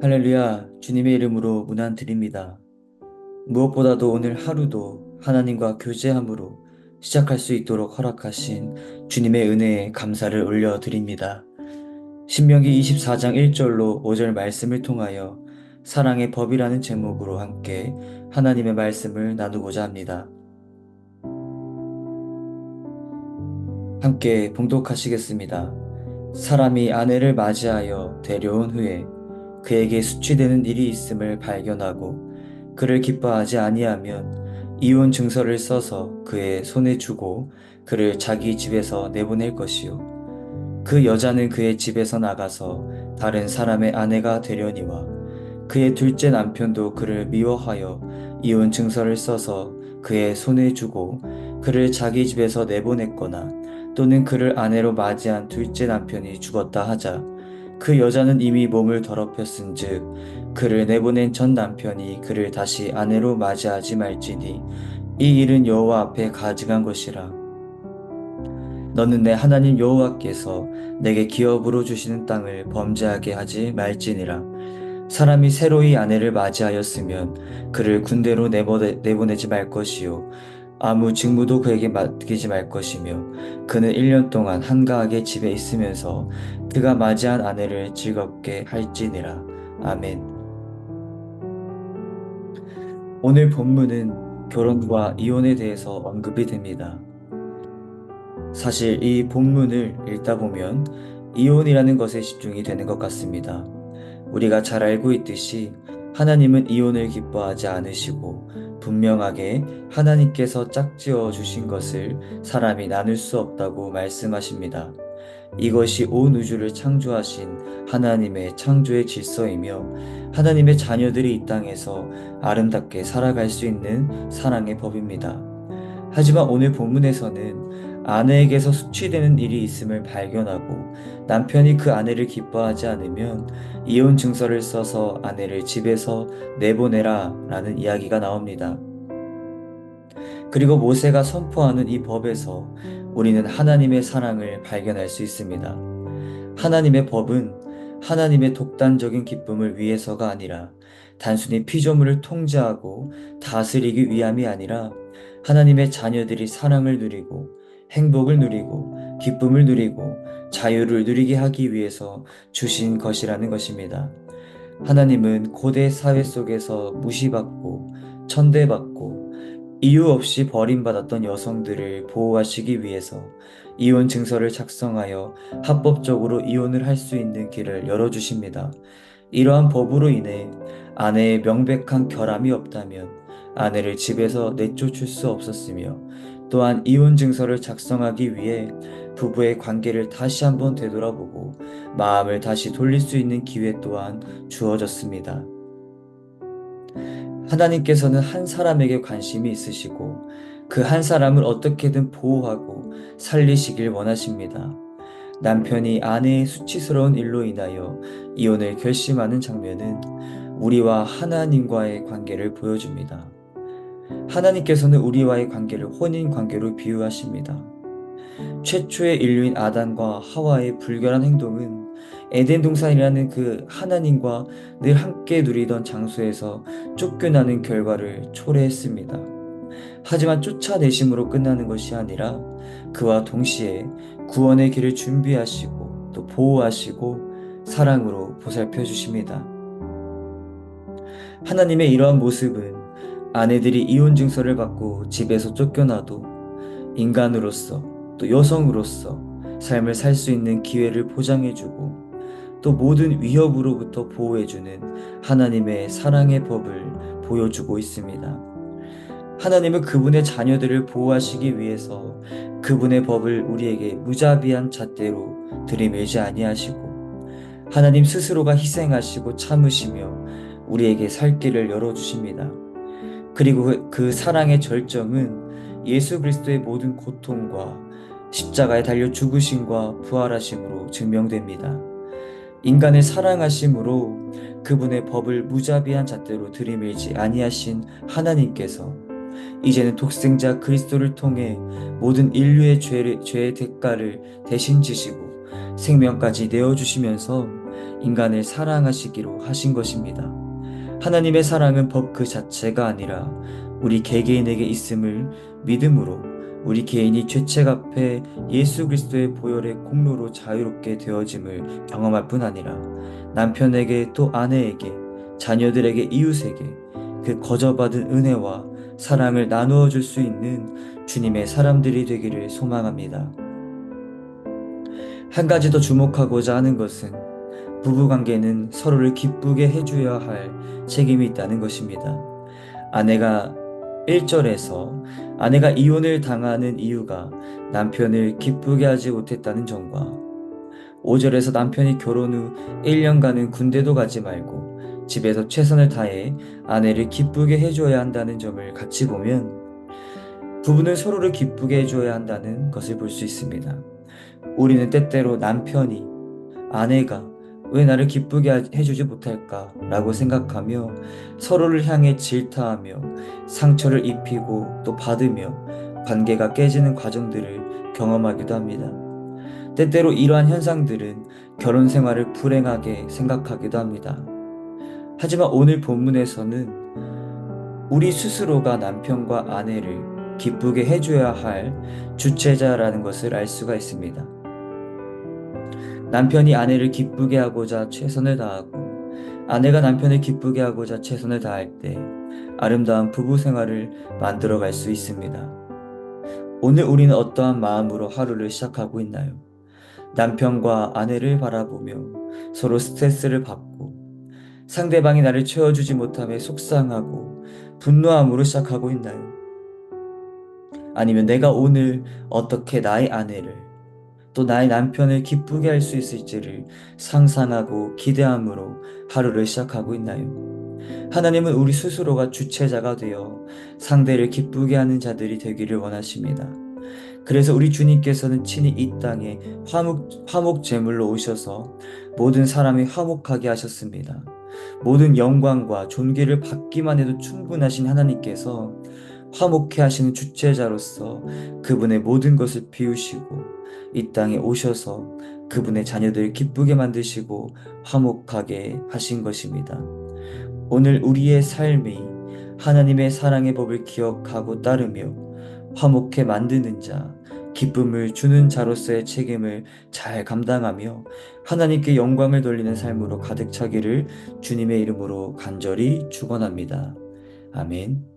할렐루야, 주님의 이름으로 문안 드립니다. 무엇보다도 오늘 하루도 하나님과 교제함으로 시작할 수 있도록 허락하신 주님의 은혜에 감사를 올려드립니다. 신명기 24장 1절로 5절 말씀을 통하여 사랑의 법이라는 제목으로 함께 하나님의 말씀을 나누고자 합니다. 함께 봉독하시겠습니다. 사람이 아내를 맞이하여 데려온 후에 그에게 수치되는 일이 있음을 발견하고 그를 기뻐하지 아니하면 이혼 증서를 써서 그의 손에 주고 그를 자기 집에서 내보낼 것이요. 그 여자는 그의 집에서 나가서 다른 사람의 아내가 되려니와 그의 둘째 남편도 그를 미워하여 이혼 증서를 써서 그의 손에 주고 그를 자기 집에서 내보냈거나 또는 그를 아내로 맞이한 둘째 남편이 죽었다 하자 그 여자는 이미 몸을 더럽혔은즉 그를 내보낸 전 남편이 그를 다시 아내로 맞이하지 말지니 이 일은 여호와 앞에 가증한 것이라. 너는 내 하나님 여호와께서 내게 기업으로 주시는 땅을 범죄하게 하지 말지니라. 사람이 새로이 아내를 맞이하였으면 그를 군대로 내보내, 내보내지 말 것이요 아무 직무도 그에게 맡기지 말 것이며 그는 1년 동안 한가하게 집에 있으면서 그가 맞이한 아내를 즐겁게 할지니라. 아멘. 오늘 본문은 결혼과 이혼에 대해서 언급이 됩니다. 사실 이 본문을 읽다 보면 이혼이라는 것에 집중이 되는 것 같습니다. 우리가 잘 알고 있듯이 하나님은 이혼을 기뻐하지 않으시고 분명하게 하나님께서 짝지어 주신 것을 사람이 나눌 수 없다고 말씀하십니다. 이것이 온 우주를 창조하신 하나님의 창조의 질서이며 하나님의 자녀들이 이 땅에서 아름답게 살아갈 수 있는 사랑의 법입니다. 하지만 오늘 본문에서는 아내에게서 수치되는 일이 있음을 발견하고 남편이 그 아내를 기뻐하지 않으면 이혼 증서를 써서 아내를 집에서 내보내라 라는 이야기가 나옵니다. 그리고 모세가 선포하는 이 법에서 우리는 하나님의 사랑을 발견할 수 있습니다. 하나님의 법은 하나님의 독단적인 기쁨을 위해서가 아니라 단순히 피조물을 통제하고 다스리기 위함이 아니라 하나님의 자녀들이 사랑을 누리고 행복을 누리고 기쁨을 누리고 자유를 누리게 하기 위해서 주신 것이라는 것입니다. 하나님은 고대 사회 속에서 무시받고 천대받고 이유 없이 버림받았던 여성들을 보호하시기 위해서 이혼 증서를 작성하여 합법적으로 이혼을 할 수 있는 길을 열어주십니다. 이러한 법으로 인해 아내의 명백한 결함이 없다면 아내를 집에서 내쫓을 수 없었으며 또한 이혼 증서를 작성하기 위해 부부의 관계를 다시 한번 되돌아보고 마음을 다시 돌릴 수 있는 기회 또한 주어졌습니다. 하나님께서는 한 사람에게 관심이 있으시고 그 한 사람을 어떻게든 보호하고 살리시길 원하십니다. 남편이 아내의 수치스러운 일로 인하여 이혼을 결심하는 장면은 우리와 하나님과의 관계를 보여줍니다. 하나님께서는 우리와의 관계를 혼인 관계로 비유하십니다. 최초의 인류인 아담과 하와의 불결한 행동은 에덴 동산이라는 그 하나님과 늘 함께 누리던 장소에서 쫓겨나는 결과를 초래했습니다. 하지만 쫓아내심으로 끝나는 것이 아니라 그와 동시에 구원의 길을 준비하시고 또 보호하시고 사랑으로 보살펴 주십니다. 하나님의 이러한 모습은 아내들이 이혼 증서를 받고 집에서 쫓겨나도 인간으로서 또 여성으로서 삶을 살 수 있는 기회를 보장해주고 또 모든 위협으로부터 보호해주는 하나님의 사랑의 법을 보여주고 있습니다. 하나님은 그분의 자녀들을 보호하시기 위해서 그분의 법을 우리에게 무자비한 잣대로 들이밀지 아니하시고 하나님 스스로가 희생하시고 참으시며 우리에게 살 길을 열어주십니다. 그리고 그, 그 사랑의 절정은 예수 그리스도의 모든 고통과 십자가에 달려 죽으심과 부활하심으로 증명됩니다. 인간을 사랑하심으로 그분의 법을 무자비한 잣대로 들이밀지 아니하신 하나님께서 이제는 독생자 그리스도를 통해 모든 인류의 죄를, 죄의 대가를 대신 지시고 생명까지 내어주시면서 인간을 사랑하시기로 하신 것입니다. 하나님의 사랑은 법 그 자체가 아니라 우리 개개인에게 있음을 믿음으로 우리 개인이 죄책 앞에 예수 그리스도의 보혈의 공로로 자유롭게 되어짐을 경험할 뿐 아니라 남편에게 또 아내에게 자녀들에게 이웃에게 그 거저받은 은혜와 사랑을 나누어 줄 수 있는 주님의 사람들이 되기를 소망합니다. 한 가지 더 주목하고자 하는 것은 부부관계는 서로를 기쁘게 해줘야 할 책임이 있다는 것입니다. 아내가 1절에서 아내가 이혼을 당하는 이유가 남편을 기쁘게 하지 못했다는 점과 5절에서 남편이 결혼 후 1년간은 군대도 가지 말고 집에서 최선을 다해 아내를 기쁘게 해줘야 한다는 점을 같이 보면 부부는 서로를 기쁘게 해줘야 한다는 것을 볼 수 있습니다. 우리는 때때로 남편이 아내가 왜 나를 기쁘게 해주지 못할까 라고 생각하며 서로를 향해 질타하며 상처를 입히고 또 받으며 관계가 깨지는 과정들을 경험하기도 합니다. 때때로 이러한 현상들은 결혼 생활을 불행하게 생각하기도 합니다. 하지만 오늘 본문에서는 우리 스스로가 남편과 아내를 기쁘게 해줘야 할 주체자라는 것을 알 수가 있습니다. 남편이 아내를 기쁘게 하고자 최선을 다하고 아내가 남편을 기쁘게 하고자 최선을 다할 때 아름다운 부부 생활을 만들어 갈 수 있습니다. 오늘 우리는 어떠한 마음으로 하루를 시작하고 있나요? 남편과 아내를 바라보며 서로 스트레스를 받고 상대방이 나를 채워주지 못함에 속상하고 분노함으로 시작하고 있나요? 아니면 내가 오늘 어떻게 나의 아내를 또 나의 남편을 기쁘게 할 수 있을지를 상상하고 기대함으로 하루를 시작하고 있나요? 하나님은 우리 스스로가 주체자가 되어 상대를 기쁘게 하는 자들이 되기를 원하십니다. 그래서 우리 주님께서는 친히 이 땅에 화목, 화목 제물로 오셔서 모든 사람이 화목하게 하셨습니다. 모든 영광과 존귀를 받기만 해도 충분하신 하나님께서 화목해 하시는 주체자로서 그분의 모든 것을 비우시고 이 땅에 오셔서 그분의 자녀들을 기쁘게 만드시고 화목하게 하신 것입니다. 오늘 우리의 삶이 하나님의 사랑의 법을 기억하고 따르며 화목해 만드는 자, 기쁨을 주는 자로서의 책임을 잘 감당하며 하나님께 영광을 돌리는 삶으로 가득 차기를 주님의 이름으로 간절히 축원합니다. 아멘.